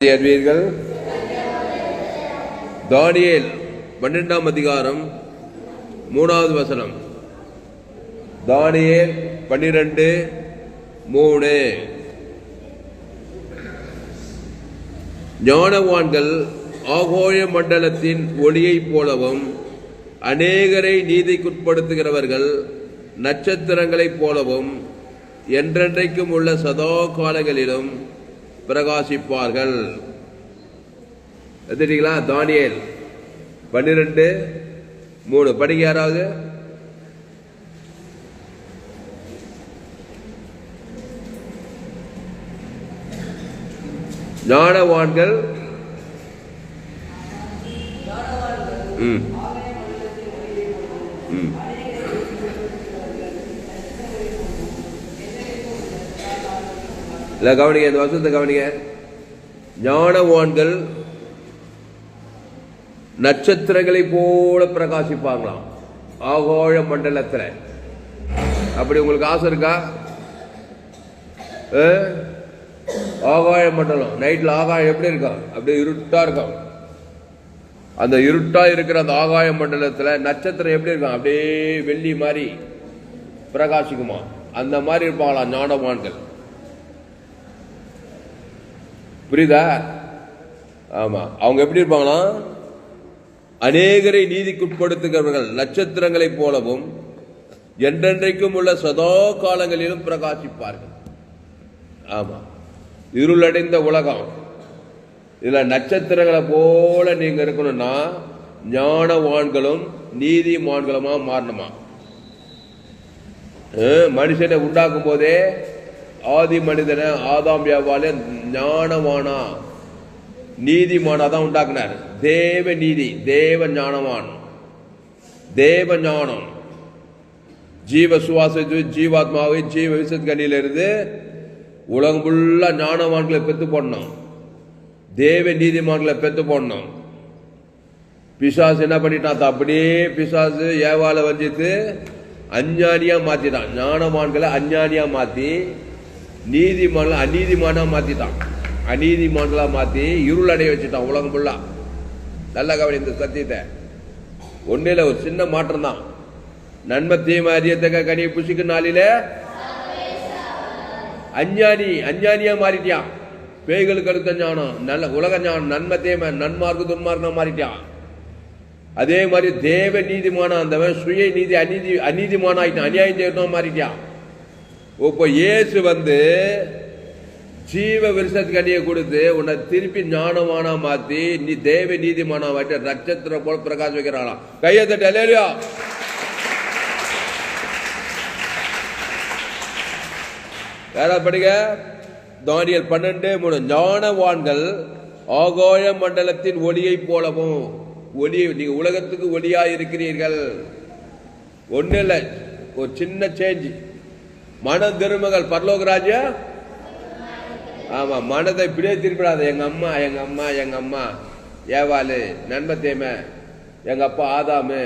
அறிவீர்கள் தானியேல் பன்னெண்டாம் அதிகாரம் மூணாவது வசனம். தானியேல் பன்னிரண்டு மூணு. ஞானவான்கள் ஆகோய மண்டலத்தின் ஒளியைப் போலவும் அநேகரை நீதிக்குட்படுத்துகிறவர்கள் நட்சத்திரங்களைப் போலவும் என்றென்றைக்கும் உள்ள சதா காலங்களிலும் பிரகாசிப்பார்கள். எடுத்துட்டீங்களா தானியல். பன்னிரெண்டு மூணு. படிக்க யாராவது. ஞானவான்கள். ம். இல்லை கவனிங்க இந்த வசனத்தை கவனிங்க. ஞானவான்கள் நட்சத்திரங்களை போல பிரகாசிப்பாங்களாம். ஆகோழ மண்டலத்தில். அப்படி உங்களுக்கு ஆசை இருக்கா? ஆ? ஆகாய மண்டலம். நைட்டில் ஆகாயம் எப்படி இருக்கும்? அப்படியே இருட்டா இருக்கும். அந்த இருட்டா இருக்கிற அந்த ஆகாய மண்டலத்தில் நட்சத்திரம் எப்படி இருக்கும்? அப்படியே வெள்ளி மாதிரி பிரகாசிக்குமா? அந்த மாதிரி இருப்பாங்களாம் ஞானவான்கள். புரியுதா? ஆமா. அவங்க எப்படி இருப்பாங்களாம் அநேகரை நீதிக்குட்படுத்துகிறவர்கள் நட்சத்திரங்களைப் போலவும் என்றென்றைக்கும் உள்ள சதோ காலங்களிலும் பிரகாசிப்பார்கள். ஆமா. இருளடைந்த உலகம். இதுல நட்சத்திரங்களை போல நீங்க இருக்கணும்னா ஞானவான்களும் நீதிமான்களுமா மாறணுமா? மனுஷனை உண்டாக்கும் போதே ஆதி மனிதனை ஆதாம் வியாபாரம் ஞானவானா. நீதிமானா தான் உண்டாக்குனார். தேவ நீதி தேவ ஞானவான். தேவ ஞானம். ஜீவ சுவாச ஜீவாத்மாவை ஜீவ விசத்கனியிலிருந்து உலகம் ஃபுல்லாக ஞானவான்களை பெற்று போடணும். தேவ நீதிமான்களை பெற்று போடணும். பிசாசு என்ன பண்ணிட்டான் அப்படியே பிசாசு ஏவால வஞ்சித்து அஞ்ஞானியா மாத்திட்டான். ஞானவான்களை அஞ்ஞானியா மாத்தி அநீதிமானாக மாற்றிட்டான் மாத்திட்டான். மாற்றி இருள் இருளடைய வச்சுட்டான் உலகம் ஃபுல்லாக நல்ல கவனி இந்த சத்தியத்தை. ஒன்றில் ஒரு சின்ன மாற்றம் தான். நன்மை தீமை அறியத்தக்க கனியை புசிக்கும் நாளில அஞ்ஞானி அஞ்ஞானியா மாறிட்டியான் பேய்களுக்கு அடுத்த ஞானம் நல்ல உலக ஞானம் நன்மை தீமை நன்மார்க்கு துன்மார்க்கம் மாறிட்டான். அதே மாதிரி தேவ நீதிமான அந்தவன் சுய நீதி அநீதி அநீதிமான ஆயிட்டான் அநியாயம் செய்யணும் மாறிட்டான். இப்போ இயேசு வந்து ஜீவ விருஷத்துக்கு அணியை கொடுத்து உன்னை திருப்பி ஞானமானா மாத்தி நீ தேவ நீதிமானா மாற்றி நட்சத்திரம் போல பிரகாஷ் வைக்கிறாளாம் கையை தட்ட அல்லேலூயா! யாராவது படிக்க தானியல் பன்னெண்டு மூணு. ஞானவான்கள் ஆகாய மண்டலத்தின் ஒளியைப் போலவும் ஒளி நீங்க உலகத்துக்கு ஒளியா இருக்கிறீர்கள் ஒன்றும் இல்லை ஒரு சின்ன சேஞ்ச் மன திருமகள் பரலோகராஜா? ஆமா மனதை இப்படியே திருப்பிடாத எங்க அம்மா எங்க அம்மா எங்க அம்மா. ஏவாளு நன்மை தேமை எங்க அப்பா ஆதாமு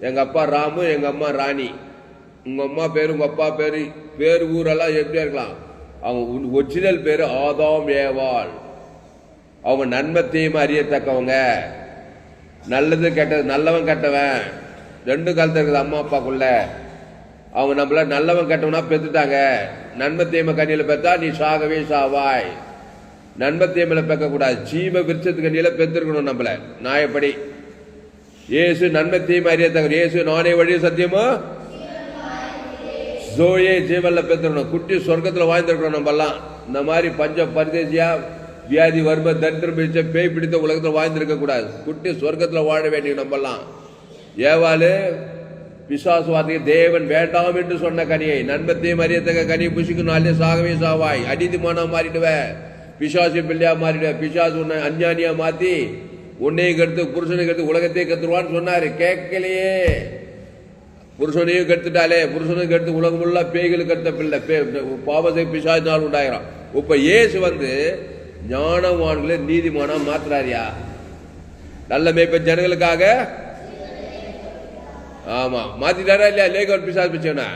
எங்க அப்பா ராமு எங்க அம்மா ராணி. உங்க அம்மா பேரு உங்க அப்பா பேரு பேர் ஊரெல்லாம் எப்படியா இருக்கலாம்? அவங்க ஒரிஜினல் பேரு ஆதாம் ஏவாள். அவங்க நன்மை தீமை அறியத்தக்கவங்க. நல்லது கெட்டது நல்லவன் கெட்டவன். ரெண்டு காலத்தில் இருக்குது அம்மா அப்பாக்குள்ள. அவங்க நம்மள நல்லவன் கெட்டவனா பெத்துட்டாங்க. நன்மை தீமை கண்ணியில பெத்தா நீ சாகவே சாவாய். நன்மை தீமையில பெக்க கூடாது ஜீவ விருட்சத்து கண்ணியில பெத்திருக்கணும் நம்மள. நாயப்படி இயேசு நன்மை தீமை அறியத்தக்க இயேசு நானே வழி சத்தியமோ? ஜோயே ஜீவன்ல பெத்திருக்கணும். குட்டி சொர்க்கத்துல வாழ்ந்திருக்கணும் நம்ம எல்லாம் இந்த மாதிரி பஞ்ச பரிதேசியா வியாதி வறுமை தரித்திரம் பிடிச்ச பேய் பிடித்த உலகத்துல வாழ்ந்திருக்க கூடாது குட்டி சொர்க்கத்துல வாழ வேண்டிய நம்ம எல்லாம் ஏவாளு பிசாசு தேவன் வேண்டாம் என்று சொன்ன கனியை நண்பத்தையும் அறியத்தக்க கனியை புசிக்கும் நாளே சாகவே சாவாய். அநீதிமானா மாறிடுவ. பிசாசு பிள்ளையா மாறிடுவ. பிசாசு உன்னை அஞ்ஞானியா மாத்தி உன்னையும் கெடுத்து புருஷனை கெடுத்து உலகத்தையே கத்துருவான்னு சொன்னாரு. கேட்கலையே. புருஷனையும் கெடுத்துட்டாலே புருஷனையும் கெடுத்து உலகம் உள்ள பேய்களுக்கு கெடுத்த பிள்ளை. பே- பாவத்தை பிசாசினால் உண்டாயிரம். இப்ப ஏசு வந்து ஞானவான்களை நீதிமானம் மாத்துறாரியா? நல்ல மேய்ப்ப ஜனங்களுக்காக ஆமாம் மாற்றிட்டாரா இல்லையா? லேகர் பிசாசு பிச்சவனா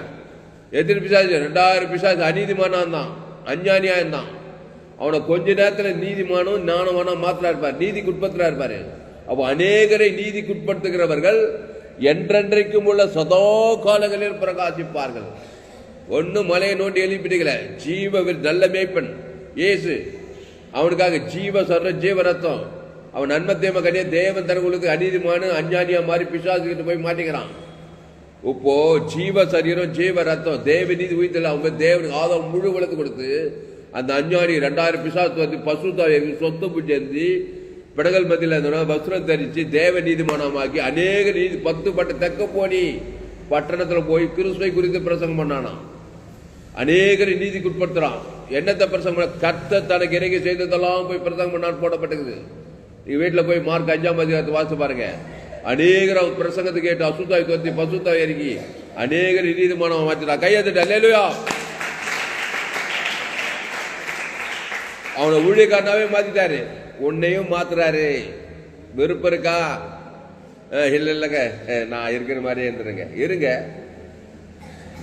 எத்தனை பிசாசு ரெண்டாயிரம் பிசாசு அநீதிமானான் இருந்தான் அஞ்ஞானியா இருந்தான் அவனை கொஞ்ச நேரத்தில் நீதிமானும் ஞானமானும் மாத்திரா இருப்பார். நீதிக்கு உட்பத்திரா இருப்பார். அப்போ அநேகரை நீதிக்கு உட்படுத்துகிறவர்கள் என்றென்றைக்கும் உள்ள சதோ காலங்களில் பிரகாசிப்பார்கள். ஒன்றும் மலையை நோண்டி எழுப்பிடுகல ஜீவ நல்ல மேய்ப்பன். இயேசு. அவனுக்காக ஜீவ சொல்ற ஜீவ ரத்தம். அவன் நன்மை தேம கண்ணிய தேவன் தனங்களுக்கு அநீதிமான அஞ்ஞானியா மாறி பிசாசுக்கிட்டு போய் மாட்டிக்கிறான். இப்போ ஜீவ சரீரம் ஜீவ ரத்தம் தேவ நீதி உயிர்த்தல அவங்க தேவனுக்கு ஆதம் முழு வளர்த்து கொடுத்து அந்த அஞ்ஞானி ரெண்டாயிரம் பிசாசு வந்து பசு தாயருக்கு சொத்து புஜந்தி பிடகல் மத்தியில் இருந்தோன்னா வஸ்திரம் தரிச்சு தேவ நீதிமானமாக்கி அநேக நீதி பத்து பட்ட தெக்க போனி பட்டணத்தில் போய் கிறிஸ்துவை குறித்து பிரசங்கம் பண்ணானாம். அநேகரை நீதிக்குட்படுத்துறான் என்னத்தை பிரசங்கம் பண்ண? கர்த்த தனக்கு இறங்கி செய்ததெல்லாம் போய் பிரசங்கம் பண்ணான்னு போடப்பட்டுக்குது நீங்க வீட்டில் போய் மார்க் அஞ்சாம் அதிகாரத்தை வாசி பாருங்க. அநேகர் அவர் பிரசங்கத்தை கேட்டு அசுத்தாய் கொத்தி பசுத்தாய் இறங்கி அநேகர் நீதிமானம் மாற்றினா கையெழுத்துட்டா இல்லையா அவனை ஊழியக்காரனாவே மாத்திட்டாரு. உன்னையும் மாத்துறாரு. விருப்பம் இருக்கா? அஹ், இல்ல இல்லைங்க. நான் இருக்கிற மாதிரியே இருந்துருங்க. இருங்க.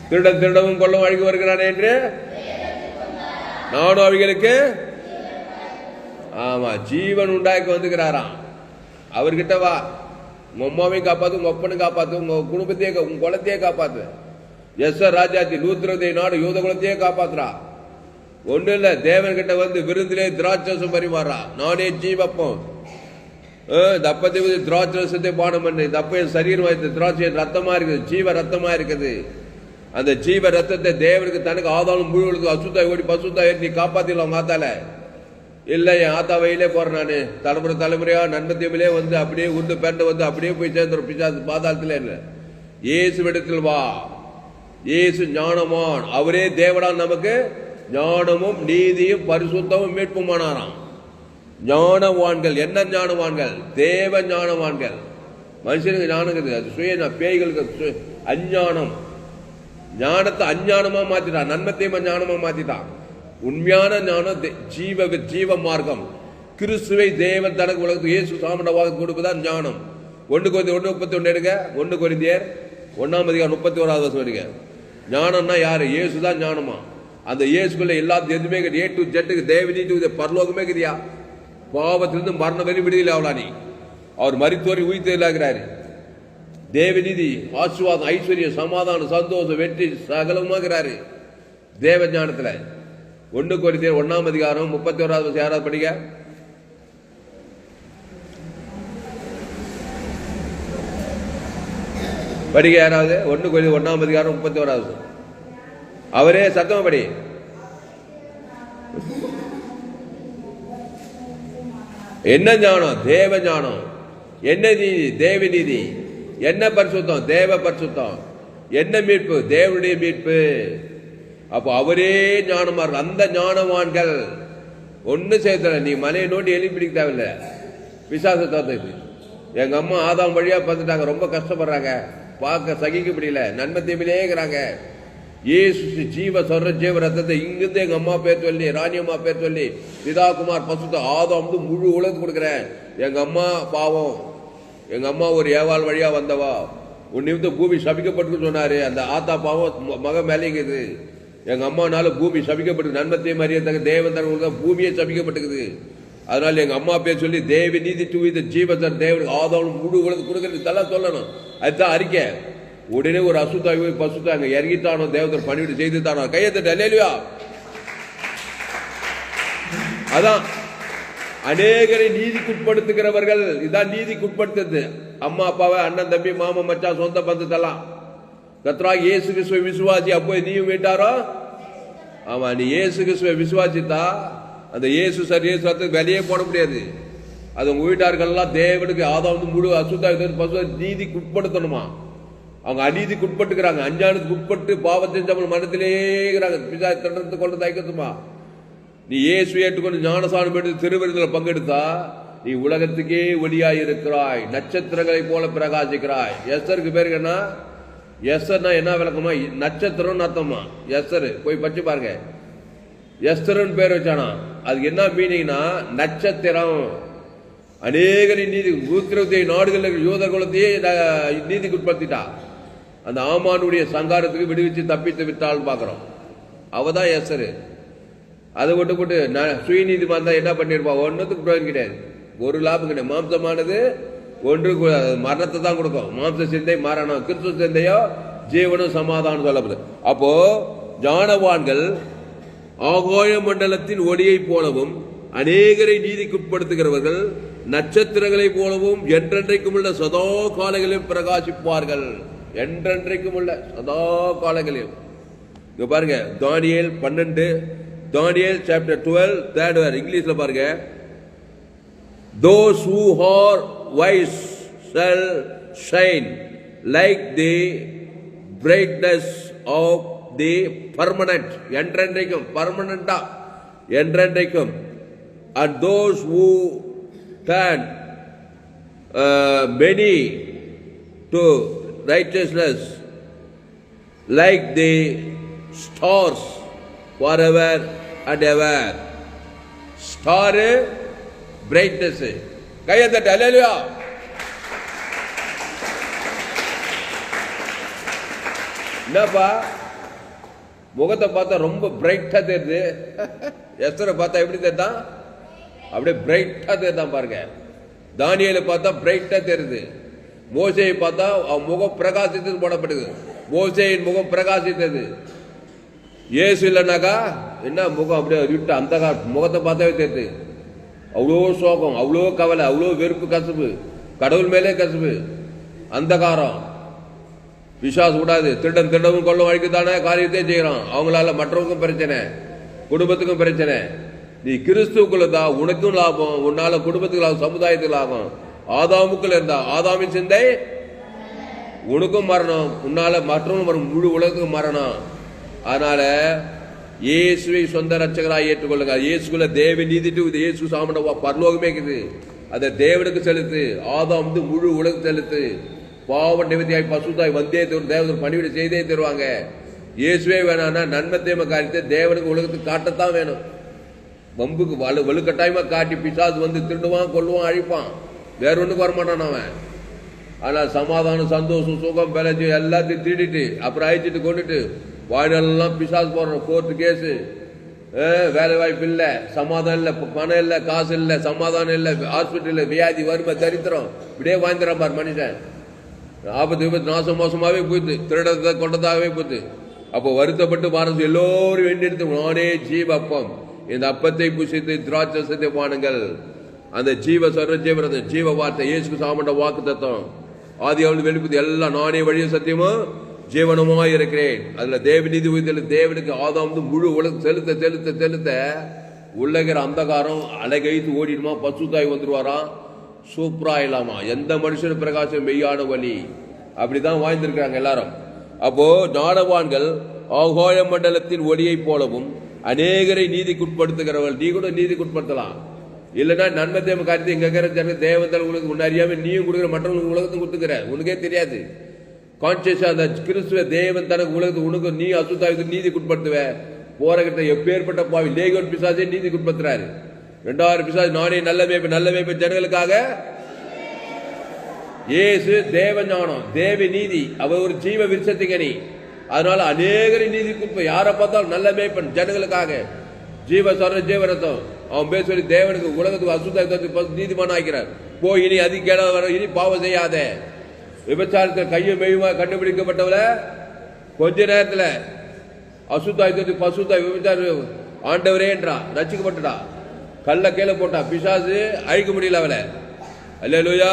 திருடன் திருடவும் கொள்ளவும் அழிக்கு வருகிறானே என்று? நானும் அவைகளுக்கு ஆமா ஜீவன் உண்டாக்கி வந்துக்கிறாராம். அவர்கிட்ட வா. உங்க அம்மாவையும் காப்பாத்து உங்க அப்பனும் காப்பாத்து உங்க குடும்பத்தையே கா- உங்க குலத்தையே காப்பாத்து. எஸ் ராஜாத்தி லூத்திரதை நாடு யூத குலத்தையே காப்பாத்துறா. ஒன்றும் இல்ல தேவன்கிட்ட வந்து விருந்திலே திராட்சம் பரிமாறா. நானே ஜீவப்பம். தப்பத்தை திராட்சரசத்தை பானம் பண்ணு. தப்ப என் சரீரம் இந்த திராட்சை ரத்தமா இருக்குது ஜீவ ரத்தமா இருக்குது. அந்த ஜீவ ரத்தத்தை தேவனுக்கு தனக்கு ஆதாரம் முழுவதுக்கு அசுத்தாய் ஓடி பசுத்தாய் நீ காப்பாத்திடலாம் மாத்தால இல்லை என் ஆத்தா வயலே போகிறேன் நான். தலைமுறை தலைமுறையாக நன்மத்தியமிலே வந்து அப்படியே உண்டு பேண்ட வந்து அப்படியே போய் சேர்ந்துடும் பிசாசு பாதாளத்துல இல்ல இயேசுவிடத்தில் வா. இயேசு ஞானமான். அவரே தேவடா நமக்கு ஞானமும் நீதியும் பரிசுத்தமும் மீட்புமானாராம். ஞானவான்கள் என்ன ஞானவான்கள்? தேவ ஞானவான்கள். மனுஷனுக்கு ஞானம் இருக்குது. அது சுய பேய்களுக்கு சு- அஞ்ஞானம். ஞானத்தை அஞ்ஞானமாக மாற்றிட்டான் நன்மத்தையும் ஞானமாக மாற்றிட்டான் உண்மையான ஞானம் ஜீவ ஜீவ மார்க்கம் கிறிஸ்துவை தேவன் தனக்கு உலகத்துக்கு இயேசு சாமண்டவாக கொடுப்பதான் ஞானம். ஒன்று குறைந்த ஒன்று முப்பத்தி ஒன்று எடுங்க. ஒன்று குறைந்தியர் ஒன்றாம் அதிகாரம் முப்பத்தி ஓராவது வருஷம் எடுங்க. ஞானம்னா யார்? இயேசு தான் ஞானமா? அந்த இயேசுக்குள்ள எல்லா எதுவுமே ஏ டு ஜெட்டுக்கு தேவனீட்டு பரலோகமே கிடையா? பாவத்திலிருந்து மரண வெளி விடுதலை அவளா நீ? அவர் மரித்தோரி உயிர்த்தெல்லாகிறாரு தேவநீதி ஆசுவாதம் ஐஸ்வர்யம் சமாதானம் சந்தோஷம் வெற்றி சகலமாகிறாரு தேவ ஞானத்தில். ஒன்று கோரி ஒன்னாம் அதிகாரம் முப்பத்தி ஓராவது வருஷம் யாராவது படிக்க படிக்க யாராவது? ஒன்று கோரி ஒன்னாம் அதிகாரம் முப்பத்தி ஓராவது வருஷம். அவரே சத்தம் படி. என்ன ஞானம்? தேவ ஞானம். என்ன நீதி? தேவ நீதி. என்ன பரிசுத்தம்? தேவ பரிசுத்தம். என்ன மீட்பு? தேவனுடைய மீட்பு. அப்போ அவரே ஞானமா இருக்கும் அந்த ஞானவான்கள் ஒண்ணு சேர்த்தல. நீ மலையை நோண்டி எழுப்பிடிக்க தேவையில்ல. விசாச தோத்தது எங்க அம்மா ஆதாம் வழியா பார்த்துட்டாங்க. ரொம்ப கஷ்டப்படுறாங்க. பார்க்க சகிக்க முடியல. நன்மை தீமையிலேங்கிறாங்க ஏசு ஜீவ சொல்ற ஜீவ ரத்தத்தை இங்கிருந்து எங்க அம்மா பேர் சொல்லி ராணி அம்மா பேர் சொல்லி பிதா குமார் பசுத்த ஆதம் வந்து முழு உலகத்துக்கு கொடுக்குறேன். எங்க அம்மா பாவம். எங்க அம்மா ஒரு ஏவாள் வழியா வந்தவா. உன்னை நிமித்தம் பூமி சபிக்கப்பட்டு சொன்னாரு. அந்த ஆத்தா பாவம் மக மேலேங்குது எங்கள் அம்மானால பூமி சபிக்கப்பட்டு நன்மத்தையும் அறியத்தக்க தேவன் தன் பூமியே சபிக்கப்பட்டுக்குது அதனால எங்கள் அம்மா பேர் சொல்லி தேவி நீதி தூவித ஜீவத்தன் தேவன் ஆதாவும் முழு உலகத்து கொடுக்கறது. இதெல்லாம் சொல்லணும். அதுதான் அறிக்கை. உடனே ஒரு அசுத்தாய் போய் பசுத்தாங்க. இறங்கிட்டானோ தேவதர் செய்து தானோ கையெழுத்து இல்லையா அதான். அநேகரை நீதிக்குட்படுத்துகிறவர்கள். இதான் நீதிக்குட்படுத்துறது. அம்மா அப்பாவை அண்ணன் தம்பி மாமன் மச்சான் சொந்த பந்தத்தெல்லாம். கத்ராக இயேசு கிறிஸ்துவை விசுவாசி. அப்போ நீயும் கேட்டாரோ? ஆமா நீ இயேசு கிறிஸ்துவை விசுவாசித்தா? அந்த இயேசு சார் இயேசு வெளியே போட முடியாது. அது உங்க வீட்டார்கள்லாம் தேவனுக்கு ஆதாம் வந்து முழு அசுத்தா பசு நீதிக்கு உட்படுத்தணுமா அவங்க அநீதிக்கு உட்பட்டுக்கிறாங்க அஞ்ஞானத்துக்கு உட்பட்டு பாவத்தை தமிழ் மனத்திலேயே இருக்கிறாங்க. பிசா திட்டத்தை கொண்டு தயக்கத்துமா? நீ இயேசு ஏற்றுக்கொண்டு ஞானசானம் எடுத்து திருவிருந்தில் பங்கெடுத்தா நீ உலகத்துக்கே ஒளியாய் இருக்கிறாய் நட்சத்திரங்களைப் போல பிரகாசிக்கிறாய். எஸ்தருக்கு பேருக்கு என்ன? எஸ்ஸர்னா என்ன விளக்கமா நட்சத்திரம்னு அர்த்தமா எஸ்ஸரு போய் படிச்சு பாருங்க. எஸ்தரன் பேர் வச்சானா அதுக்கு என்ன மீனிங்னா நட்சத்திரம். அநேகரின் நீதி நூத்தி நாடுகளில் யூத குலத்தையே நீதிக்கு உட்படுத்திட்டா அந்த ஆமானுடைய சங்காரத்துக்கு விடுவிச்சு தப்பித்து விட்டாள்னு அவ தான் எஸ்ஸரு அதை விட்டு போட்டு நான் சுயநீதிமான் தான் என்ன பண்ணியிருப்பா ஒன்றுத்துக்கு பிரயோஜனம் கிடையாது. ஒரு லாபம் கிடையாது. மாம்சமானது ஒன்று மரணத்தை தான் கொடுக்கும். மாம்ச சிந்தை மரணம். கிறிஸ்துவ சிந்தையோ ஜீவனும் சமாதானம் சொல்லப்படுது. அப்போ ஜானவான்கள் ஆகோய மண்டலத்தின் ஒளியை போலவும் அநேகரை நீதிக்குட்படுத்துகிறவர்கள் நட்சத்திரங்களை போலவும் என்றென்றைக்கும் உள்ள சதா காலங்களிலும் பிரகாசிப்பார்கள். என்றென்றைக்கும் உள்ள சதா காலங்களிலும். இங்க பாருங்க தானியல் பன்னெண்டு Daniel chapter twelve third verse இங்கிலீஷ்ல பாருங்க those who are wise shall shine like the brightness of the permanent என்றென்றைக்கும் பர்மனண்டா என்றென்றைக்கும் and those who turn uh, many to righteousness like the stars forever and ever star brightness கையை தட்டு அல்லையா என்னப்பா முகத்தை பார்த்தா ரொம்ப பிரைட்டா தெரியுது எஸ்டரை பார்த்தா எப்படி தெரிதான் அப்படியே பிரைட்டா தெரிதான் பாருங்க. தானியலை பார்த்தா பிரைட்டா தெரியுது. மோசையை பார்த்தா அவன் முகம் பிரகாசித்தது போடப்படுது. மோசையின் முகம் பிரகாசித்தது. இயேசு இல்லைனாக்கா என்ன முகம் அப்படியே விட்டு அந்த முகத்தை பார்த்தாவே தெரியுது. அவ்வளோ சோகம் அவ்வளோ கவலை அவ்வளோ வெறுப்பு கசப்பு. கடவுள் மேலே கசப்பு. அந்தகாரம். விசுவாசம் கூடாது. திருடன் திருடவும் கொள்ளும் வழிக்கு தானே காரியத்தை செய்கிறான். அவங்களால மற்றவங்களுக்கும் பிரச்சனை குடும்பத்துக்கும் பிரச்சனை. நீ கிறிஸ்துக்குள்ள தான் உனக்கும் லாபம் உன்னால குடும்பத்துக்கு லாபம் சமுதாயத்துக்கு லாபம். ஆதாமுக்குள்ள இருந்தா ஆதாமின் சிந்தை? உனக்கும் மரணம் உன்னால மற்றவங்க மரணம் முழு உலகத்துக்கும் மரணம். அதனால இயேசுவை சொந்த ரட்சகராக ஏற்றுக்கொள்ளுங்க இயேசுக்குள்ள தேவ நீதிட்டு இயேசு சாமண்ட பரலோகமே இருக்குது. அதை தேவனுக்கு செலுத்து. ஆதாம் வந்து முழு உலகம் செலுத்து. பாவ நிமித்தியாய் பசுதாய் வந்தே தரும் தேவதர் பணிவிட செய்தே தருவாங்க. இயேசுவே வேணாம்னா நன்மை தேம காரியத்தை தேவனுக்கு உலகத்துக்கு காட்டத்தான் வேணும். வம்புக்கு வலு வலுக்கட்டாயமாக காட்டி பிசாசு வந்து திருடுவான் கொல்லுவான் அழிப்பான். வேற ஒன்றுக்கு வரமாட்டான் அவன். ஆனால் சமாதானம் சந்தோஷம் சுகம் பிழைச்சி எல்லாத்தையும் திருடிட்டு அப்புறம் அழிச்சிட்டு கொண்டுட்டு வாழ்நாளெல்லாம் பிசாசு போடுறோம் கோர்ட்டு கேஸு வேலை வாய்ப்பு இல்லை சமாதானம் இல்லை பணம் இல்லை காசு இல்லை சமாதானம் இல்லை ஹாஸ்பிட்டலில் வியாதி வறுமை தரித்திரம். இப்படியே வாழ்ந்துறான் பார் மனுஷன். ஆபத்து விபத்து நாசம் மோசமாகவே போயிடுது. திருடத்தை கொண்டதாகவே போயிடுது. அப்போ வருத்தப்பட்டு பாரதம் எல்லோரும் வேண்டியெடுத்து நானே ஜீவ அப்பம் இந்த அப்பத்தை புசித்து திராட்சசத்தை பானுங்கள் அந்த ஜீவ சர்வஜீவன் அந்த ஜீவ வார்த்தை இயேசு சாமண்ட வாக்கு தத்துவம். ஆதி அவள் வெளிப்பது எல்லாம் நானே வழியும் சத்தியமும் ஜீவனமாய் இருக்கிறேன். அதுல தேவநீதி உயிர்த்தல் தேவனுக்கு ஆதாம் முழு உலக செலுத்த செலுத்த செலுத்த உள்ளகிற அந்தகாரம் அலைகைத்து ஓடிடுமா? பசுத்தாய் வந்துருவாராம் சூப்பரா இல்லாமா? எந்த மனுஷனும் பிரகாசம் மெய்யான வழி. அப்படிதான் வாழ்ந்திருக்கிறாங்க எல்லாரும். அப்போ ஞானவான்கள் ஆகோய மண்டலத்தின் ஒளியைப் போலவும் அநேகரை நீதிக்குட்படுத்துகிறவர்கள். நீ கூட நீதிக்குட்படுத்தலாம். இல்லைன்னா நன்மை தேவ காரியத்தை இங்க இருக்கிற தேவதல் உங்களுக்கு உன்னை நீயும் கொடுக்குற மற்றவங்களுக்கு உலகத்தையும் கொடுத்துக்கிற. உனக்கே தெரியாது. கான்சியஸா அந்த கிறிஸ்துவ தேவன் தனக்கு உலகத்து உனக்கு நீ அசுத்தாயத்துக்கு நீதிக்குட்படுத்துவ போராட்டத்தை எப்பேற்பட்ட பாவி லேகோன் பிசாசே நீதிக்குட்படுத்துறாரு ரெண்டாயிரம் பிசாசு நானே நல்ல மேய்ப்பு நல்ல மேய்ப்பு ஜனங்களுக்காக? இயேசு தேவ ஞானம் தேவ நீதி. அவர் ஒரு ஜீவ விருட்சத்துக்கணி அதனால அநேகரை நீதி குப்பை யாரை பார்த்தாலும் நல்ல மேய்ப்பன் ஜனங்களுக்காக. ஜீவ சர ஜீவரத்தம். அவன் பேர் சொல்லி தேவனுக்கு உலகத்துக்கு அசுத்த நீதிமான் ஆக்கிறார் போய் இனி அதிக இனி பாவம் செய்யாத. விபச்சாரத்தில் கையும் மெய்யுமா கண்டுபிடிக்கப்பட்டவள? கொஞ்ச நேரத்தில் அசுத்தாயத்துக்கு பசுத்தாய் விபச்சார ஆண்டவரேன்றா ரசிக்கப்பட்டுடா. கல்ல கீழே போட்டா பிசாசு அழிக்க முடியல அவளை. அல்லேலூயா.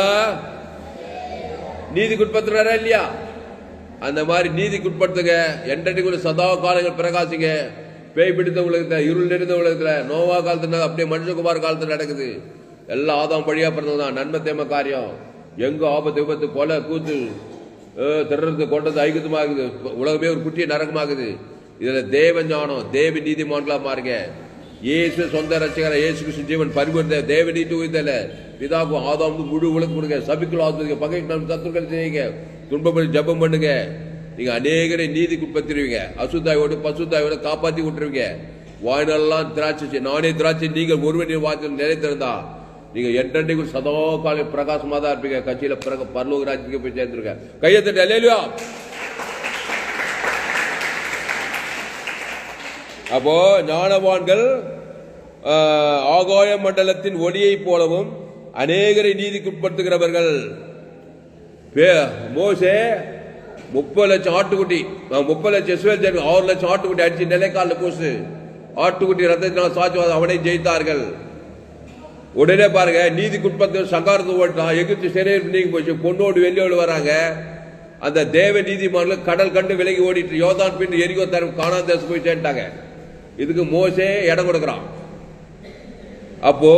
நீதிக்குட்படுத்துறாரா இல்லையா? அந்த மாதிரி நீதிக்குட்படுத்துங்க. என்றைக்குள்ள சதா காலங்கள் பிரகாசிங்க. பேய் பிடித்த உலகத்தில் இருள் நிறைந்த உலகத்தில் நோவா காலத்துல அப்படியே மனுஷகுமார் காலத்தில் நடக்குது. எல்லாம் ஆதாம் வழியா பிறந்ததுதான் நன்மை தேம காரியம். எங்க ஆபத்து விபத்து கொலை கூத்து அஹ், கொண்டது ஐகுத்தமாகுது உலகமே ஒரு குட்டிய நரகமாகுது. இதுல தேவ ஞானம் தேவ நீதிமான்களா மாறுங்க. இயேசு சொந்த ரசிகர இயேசு கிருஷ்ண ஜீவன் பரிபுரிந்த தேவ நீதி உயிர்த்தல பிதாக்கும் ஆதாமுக்கு முழு உலகம் கொடுங்க. சபிக்குள் ஆத்துங்க பகை நம் சத்துக்கள் செய்யுங்க. துன்பப்படி ஜெபம் பண்ணுங்க. நீங்க அநேகரை நீதிக்கு உட்பத்திருவீங்க அசுத்தாயோடு பசுத்தாயோடு காப்பாத்தி விட்டுருவீங்க. வாய்நாளெல்லாம் திராட்சை நானே திராட்சை நீங்கள் ஒருவனின் வாக்கில் நிலைத்திருந்தா நீங்கள் என்றென்றைக்கும் சதோ கால பிரகாசமாக தான் இருப்பீங்க. கட்சியில் பிறகு பரலோக ராஜ்யத்துக்கு போய் சேர்ந்துருக்க கையை தட்டி அல்லேலூயா! அப்போ ஞானவான்கள் ஆகாய மண்டலத்தின் ஒளியைப் போலவும் அநேகரை நீதிக்குட்படுத்துகிறவர்கள். பே- மோசே முப்பது லட்சம் ஆட்டுக்குட்டி. முப்பது லட்சம் இஸ்ரேல் ஜனங்கள் ஆறு லட்சம் ஆட்டுக்குட்டி அடிச்சு நிலைக்கால பூசு. ஆட்டுக்குட்டி ரத்தத்தினால் சாட்சி அவனை ஜெயித்தார்கள். உடனே பாருங்க நீதிக்குட்பத்து சங்காரத்தை ஓட்டான் எகிப்து சிறையில் நீங்க போச்சு பொண்ணோடு வெளியோடு வராங்க. அந்த தேவ நீதிமான்கள் கடல் கண்டு விலகி ஓடிட்டு யோதான் பின் எரிகோ தரம் காணா தேசம் போய் சேர்ந்துட்டாங்க. இதுக்கு மோசே இடம் கொடுக்குறான். அப்போ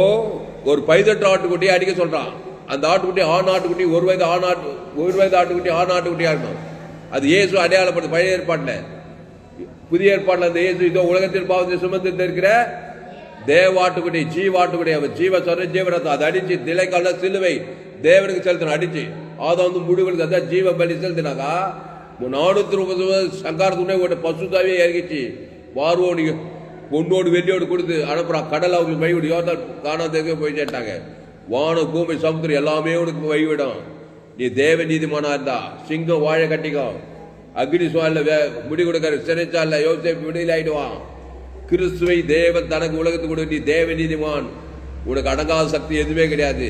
ஒரு பைதெட்டு ஆட்டுக்குட்டியை அடிக்க சொல்றான். அந்த ஆட்டுக்குட்டி ஆண் ஆட்டுக்குட்டி ஒரு வயது ஆண் ஆட்டு ஒரு வயது ஆட்டுக்குட்டி ஆண் ஆட்டுக்குட்டியா இருக்கும் அது இயேசு அடையாளப்படுது பழைய ஏற்பாட்டில். புதிய ஏற்பாட்டில் அந்த இயேசு இதோ உலகத்தில் பாவத்தை சுமந்து இருக்கிற தேவாட்டுக்குடி ஜீவாட்டுக்குடி அவன் ஜீவ சொல்ற ஜீவரத்தம் அதை அடிச்சு திளைக்கால சிலுவை தேவனுக்கு செலுத்தணும் அடிச்சு அதை வந்து முடிவுகளுக்கு அதான் ஜீவ பலி செலுத்தினாக்கா நானூத்தி முப்பது சங்காரத்துக்குனே ஒரு பசுதாவே இறங்கிச்சு வாருவோடு பொண்ணோடு வெள்ளியோடு கொடுத்து அனுப்புறான். கடல் அவங்களுக்கு வழிவிடு யோர்தான் காணாதே போய் சேர்த்தாங்க. வானம் பூமி சமுத்திரம் எல்லாமே உனக்கு வழிவிடும் நீ தேவ நீதிமானா இருந்தா சிங்கம் வாழை கட்டிக்கோ. அக்னி சுவாலில் முடி கொடுக்கற சிறைச்சாலில் யோசிப்பு விடுதலை ஆயிடுவான் கிறிஸ்துவை தேவன் தனக்கு உலகத்துக்கு கொடு நீ தேவ நீதிமான். உனக்கு அடங்காத சக்தி எதுவுமே கிடையாது.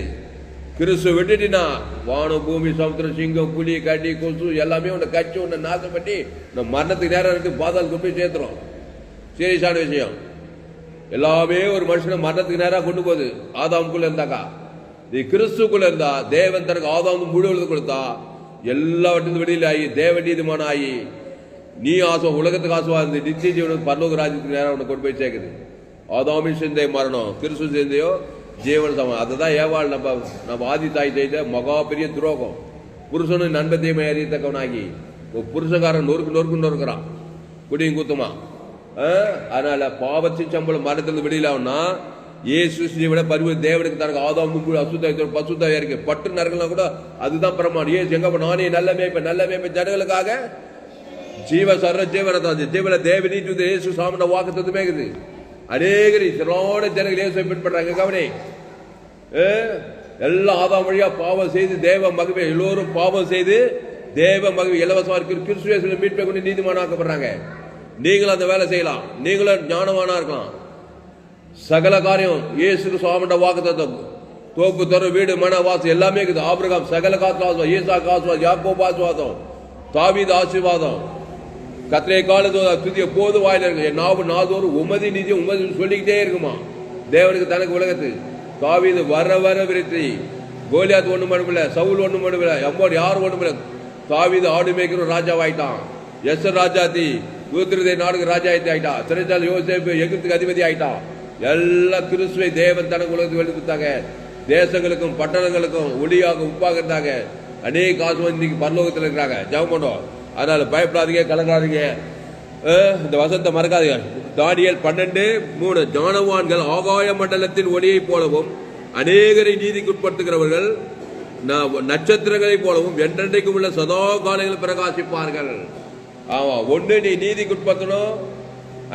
கிறிஸ்துவ விட்டுட்டினா வானம் பூமி சமுத்திரம் சிங்கம் புலி கட்டி கொசு எல்லாமே உன்னை கட்சி உன்னை நாசம் பண்ணி நம்ம மரணத்துக்கு நேரம் இருக்கு பாதால் கொண்டு போய் சேர்த்துரும். சீரியஸான விஷயம். எல்லாமே ஒரு மனுஷனை மரணத்துக்கு நேராக கொண்டு போகுது. ஆதாமுக்குள்ள இருந்தாக்கா. நீ கிறிஸ்துக்குள்ள இருந்தா தேவன் தனக்கு ஆதாம் முழு கொடுத்தா எல்லாவற்றிலும் வெளியில் ஆகி தேவ நீதிமான ஆகி நீ ஆசம் உலகத்துக்கு ஆசுவா இருந்து நிச்சய ஜீவனம் பரலோக ராஜ்யத்துக்கு நேரம் உன்னை கொண்டு போய் சேர்க்குது. ஆதாமின் சிந்தை மரணம் கிறிஸ்து சிந்தையோ ஜீவன சமம் அதுதான் ஏவாள் நம்ம நம்ம ஆதி தாய் செய்த மகா பெரிய துரோகம். புருஷனும் நண்பத்தையுமே அறியத்தக்கவனாகி ஒரு புருஷகாரன் நொறுக்கு நொறுக்கு நொறுக்கிறான். குடியும் குத்துமா? ஆ? அதனால பாவத்தின் சம்பளம் மரணத்திலிருந்து வெளியிலாவுன்னா ஏ ஸ்ரீ விட பரிவு தேவனுக்கு தனக்கு ஆதாம் முன்பு அசுத்தம் பசுத்தாவே இருக்கு பட்டு நரகலாம் கூட அதுதான் பிரமாணம். ஏ எங்க நானே நல்ல மேய்ப்பேன் நல்ல மேய்ப்பேன் ஜனங்களுக்காக ஜீவ சர்ற ஜீவனதான் ஜீவன தேவ நீட்டு இயேசு சாமன வாக்கு தத்துமேகுது அநேக சிலோட ஜனங்கள் இயேசுவை பின்பற்றாங்க. கவனி. எல்லா எல்லாம் ஆதாம் வழியா பாவம் செய்து தேவ மகிமை எல்லோரும் பாவம் செய்து தேவ மகிமை இலவசமா இருக்கு கிறிஸ்துவேசுல மீட்பை கொண்டு நீதிமானாக்கப்படுறாங்க. நீங்களும் அந்த வேலை செய்யலாம். நீங்களும் ஞானவானா இருக்கலாம். சகல காரியம் இயேசுக்கு சுவாமிட்ட வாக்கு தத்துவம். தோப்பு தர வீடு மன வாசம் எல்லாமே இருக்குது. ஆபிரகாம் சகல காசு வாசம் ஈசா காசுவாசம் யாக்கோ ஆசுவாதம் தாவீது ஆசீர்வாதம். கத்திரை காலத்தோட துதிய போது வாயில இருக்கு என் நாவு நாதோறும் உமதி நிதி உமதி சொல்லிக்கிட்டே இருக்குமா? தேவனுக்கு தனக்கு உலகத்து. தாவீது வர வர விருத்தி கோலியாத் ஒண்ணு மடுமில்ல சவுல் ஒண்ணு மடுமில்ல எம்மோடு யார் ஒண்ணுமில்ல தாவீது ஆடு மேய்க்கிற ராஜாவாயிட்டான். எஸ் ராஜாத்தி யூத்திரதை நாடுக்கு ராஜா ஆயிட்டான் சிறைச்சால் யோசேப்பு எகிப்துக்கு அதிபதி ஆயிட்டான். எல்லா கிறிஸ்துவை தேவன் தனக்கு உலகத்துக்கு வெளி கொடுத்தாங்க. தேசங்களுக்கும் பட்டணங்களுக்கும் ஒளியாக உப்பாக இருந்தாங்க அநேக காசு வந்து இன்னைக்கு பரலோகத்தில் இருக்கிறாங்க. ஜெபம் பண்ணுவோம் அதனால் பயப்படாதீங்க கலங்காதீங்க. இந்த வசத்தை மறக்காதீங்க. தானியல் பன்னெண்டு மூணு ஜானவான்கள் ஆகாய மண்டலத்தின் ஒளியை போலவும் அநேகரை நீதிக்குட்படுத்துகிறவர்கள் உட்படுத்துகிறவர்கள் நட்சத்திரங்களைப் போலவும் என்றென்றைக்கும் உள்ள சதா காலங்களில் பிரகாசிப்பார்கள். ஆமா ஒண்ணு நீ நீதிக்குட்படுத்தணும்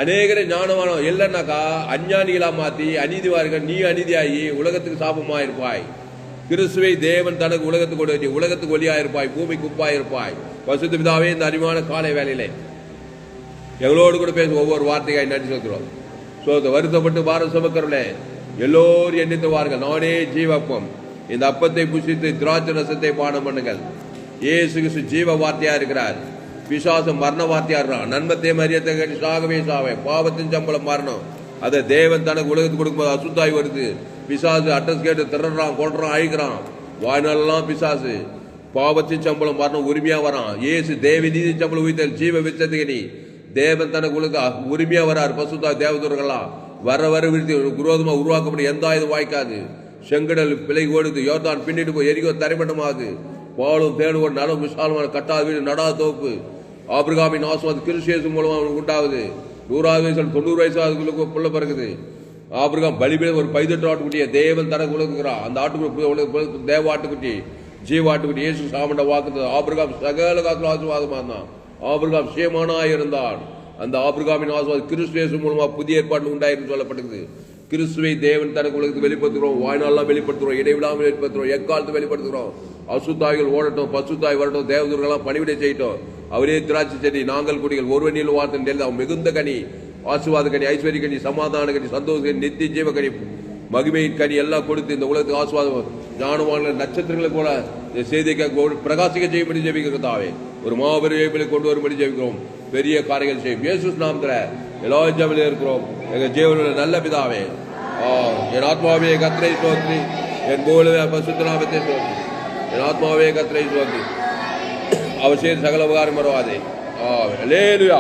அநேகரை ஞானவானம் இல்லைன்னாக்கா அஞ்ஞானிகளா மாத்தி அநீதிவார்கள் நீ அநீதியாகி உலகத்துக்கு சாபமா இருப்பாய் கிறிஸ்துவை தேவன் தனக்கு உலகத்துக்கு கொண்டு நீ உலகத்துக்கு ஒளியா இருப்பாய் பூமிக்கு உப்பாய் இருப்பாய் பசுத்த பிதாவே இந்த அறிவான காலை வேலையிலே எங்களோடு கூட பேச ஒவ்வொரு வார்த்தையாய் நன்றி சொல்கிறோம் ஸோ இந்த வருத்தப்பட்டு பாரம் சுமக்கிறவர்களே எல்லோரும் எண்ணித்துவார்கள் நானே ஜீவப்பம். இந்த அப்பத்தை புசித்து திராட்சை ரசத்தை பானம் பண்ணுங்கள். ஏசு கிறிஸ்து ஜீவ வார்த்தையா இருக்கிறார். விசுவாசம் மரண வார்த்தையா இருக்கிறான். நன்மத்தை மரியத்தை கேட்டு சாகவே சாவே பாவத்தின் சம்பளம் மரணம். அதை தேவன் தனக்கு உலகத்துக்கு கொடுக்கும்போது அசுத்தாய் வருது. பிசாசு அட்ரஸ் கேட்டு திறறான் கொள்றான் அழிக்கிறான். வாய்நாளெல்லாம் பிசாசு. பாவத்தின் சம்பளம் மரணம் உரிமையா வரான். ஏசு தேவி நீதி சம்பளம் உயிர்த்தல் ஜீவ விச்சத்துக்கு நீ. தேவன் தனக்கு உலக உரிமையா வரார் பசுதா தேவதூர்கள்லாம் வர வர விருத்தி குரோதமா உருவாக்கப்படும் எந்த ஆயுதம் வாய்க்காது. செங்கடல் பிழை ஓடுது யோர்தான் பின்னிட்டு போய் எரிகோ தரைமட்டமாகுது. பாலும் தேடுவோம் ஒரு நலம் விசாலமான கட்டாத வீடு நடா தோப்பு. ஆபிரகாமின் ஆசுவாத் கிறிஸ்டியஸ் மூலமாக அவனுக்கு உண்டாகுது. நூறாவது வயசு தொண்ணூறு வயசு அதுக்குள்ள பிள்ளை பிறகுது. ஆபிரகாம் பலிபீட ஒரு பைதட்டு ஆட்டுக்குட்டியை தேவன் தனக்கு உலகுகிறான் அந்த ஆட்டுக்குட்டி தேவ ஆட்டுக்குட்டி ஜீவ ஆட்டுக்குட்டி இயேசு சாமண்ட வாக்குது ஆபிரகாம் சகல காத்துல ஆசிர்வாதமாக இருந்தான் ஆபிரகாம் சேமானா இருந்தான். அந்த ஆபிரகாமின் ஆசீர்வாதம் கிறிஸ்து இயேசு மூலமாக புதிய ஏற்பாடு உண்டாயிருந்து சொல்லப்பட்டது கிறிஸ்துவை தேவன் தனக்கு உலகத்துக்கு வெளிப்படுத்துகிறோம். வாய்நாளெல்லாம் வெளிப்படுத்துகிறோம். இடைவிடாமல் வெளிப்படுத்துகிறோம். எக்காலத்து வெளிப்படுத்துகிறோம். அசுத்தாய்கள் ஓடட்டும் பசுத்தாய் வரட்டும் தேவதூர்கள்லாம் பணிவிடை செய்யட்டும். அவரே திராட்சை செடி நாங்கள் குடிகள் ஒருவனில் வார்த்தை அவன் மிகுந்த கனி. ஆசீர்வாத கனி ஐஸ்வர்ய கனி சமாதான கனி சந்தோஷ கனி நித்திய ஜீவ கனி மகிமையின் கனி எல்லாம் கொடுத்து இந்த உலகத்துக்கு ஆசுவாதம் ஞானமான நட்சத்திரங்களை போல இந்த பிரகாசிக்க செய்யும்படி ஜெபிக்கிறோம் தாவே ஒரு மாபெரும் ஜெயங்களை கொண்டு வரும்படி ஜெபிக்கிறோம். பெரிய காரியங்கள் செய்யும். இயேசு நாமத்துல எல்லா ஜெபில இருக்கிறோம். எங்க ஜீவனுள்ள நல்ல பிதாவே. ஆ, என் ஆத்மாவே கத்திரை சோத்ரி என் போலவே பசுத்தநாமத்தை சோத்ரி என் ஆத்மாவே கத்திரை சோத்ரி அவர் சகல உபகாரம் வருவாதே. லேலுயா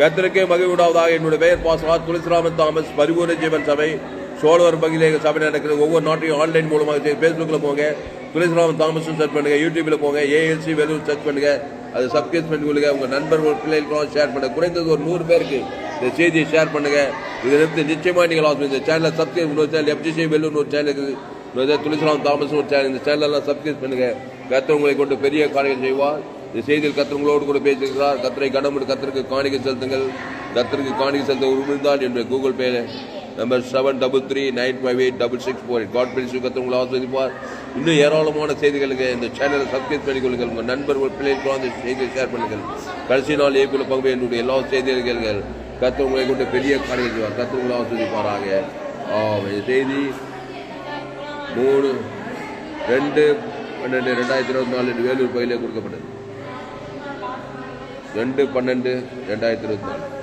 கர்த்தருக்கே மகிழ்வுடாவதாக என்னுடைய பெயர் பாஸ்வா துளசிராமன் தாமஸ் பரிபூர்ண ஜீவன் சபை சோழவர் பகுதியிலே சபை நடக்கிறது. ஒவ்வொரு நாட்டையும் ஆன்லைன் மூலமாக ஃபேஸ்புக்கில் போங்க. துளசிராமன் தாமஸும் சர்ச் பண்ணுங்க. யூடியூப்ல போங்க. ஏஎல்சி வெறும் சர்ச் பண்ணுங்க. அது சப்ஸ்கிரைப் பண்ணி கொடுங்க. உங்க நண்பர்கள் பிள்ளைகளுக்கும் ஷேர் பண்ணுங்க. குறைந்தது ஒரு நூறு பேருக்கு இந்த செய்தியை ஷேர் பண்ணுங்க. இதை நிறுத்தி நிச்சயமா நீங்கள் ஆசை இந்த சேனலை சப்ஸ்கிரைப் இன்னொரு சேனல் எஃப்ஜிசி வெல்லுன்னு ஒரு சேனல் இருக்குது துளசிராம் தாமஸ் ஒரு சேனல் இந்த சேனலெல்லாம் சப்ஸ்கிரைப் பண்ணுங்க. கத்தவங்களை கொண்டு பெரிய காரியம் செய்வார். இந்த செய்தியில் கத்திரங்களோடு கூட பேசியிருக்கிறார் கர்த்தரை கடமுடு கத்தருக்கு காணிக்கை செலுத்துங்கள். கத்தருக்கு காணிக்கை செலுத்த உரிமைதான் என்னுடைய Google pay number seven double three nine five eight double six four eight God பிரிச்சு கத்திரங்களை ஆஸ்வதிப்பார் இன்னும் ஏராளமான செய்திகளுக்கு இந்த சேனலை சப்ஸ்கிரைப் பண்ணிக்கொள்ளுங்கள். உங்கள் நண்பர்கள் பிள்ளைகளுக்கும் அந்த செய்தியை ஷேர் பண்ணுங்கள். கடைசி நாள் ஏப்பில் பங்கு என்னுடைய எல்லா செய்திகள் கத்திரங்களை கொண்டு பெரிய காணிக்கை செய்வார். கத்திரங்களை ஆஸ்வதிப்பாராக செய்தி மூணு ரெண்டு பன்னெண்டு ரெண்டாயிரத்தி இருபத்தி நாலு வேலூர் பகுதியில் கொடுக்கப்பட்டது. ரெண்டு பன்னெண்டு ரெண்டாயிரத்தி இருபத்தி நாலு.